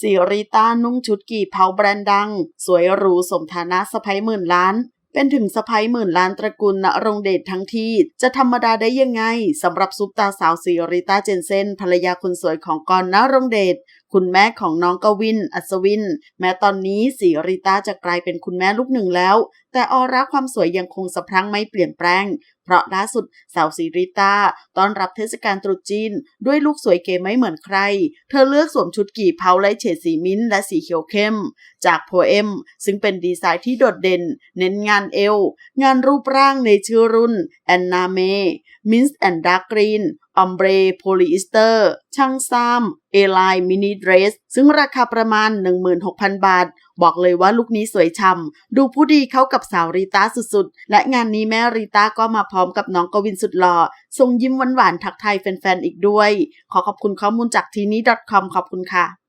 สีริต้านุ่งชุดกี่เผาแบรนด์ดัง สวยหรูสมฐานะสะพ้ยหมื่นล้าน เป็นถึงสะพ้ยหมื่นล้านตระกูลณรงเดชทั้งที่ จะธรรมดาได้ยังไงสำหรับซุปตาสาวสีริต้าเจนเซนภรรยาคนสวยของกรณรงเดชคุณแม่ของน้องกวิน อัศวิน แม้ตอนนี้สีริต้าจะกลายเป็นคุณแม่ลูกหนึ่งแล้ว แต่ออร่าความสวยยังคงสะพรั่งไม่เปลี่ยนแปลง เพราะล่าสุดสาวสีริต้าต้อนรับเทศกาลตรุษจีน ด้วยลูกสวยเก๋ไม่เหมือนใคร เธอเลือกสวมชุดกี่เผาไลท์เฉดสีมิ้นท์และสีเขียวเข้ม จากโพเอมซึ่งเป็นดีไซน์ที่โดดเด่น เน้นงานเอว งานรูปร่างในชื่อรุ่นแอนนาเมมินส์แอนด์ดาร์กกรีนออมเบรโพลีอิสเตอร์ ช่างซ้ำเอไลน์มินิเดรส ซึ่งราคาประมาณ 16,000 บาท บอกเลยว่าลุคนี้สวยช่ำดูผู้ดีเข้ากับสาวรีตาสุดๆ และงานนี้แม่รีตาก็มาพร้อมกับน้องกวินสุดหล่อทรงยิ้มหวานๆทักทายแฟนๆอีกด้วย ขอขอบคุณข้อมูลจากทีนี้ .com ขอบคุณค่ะ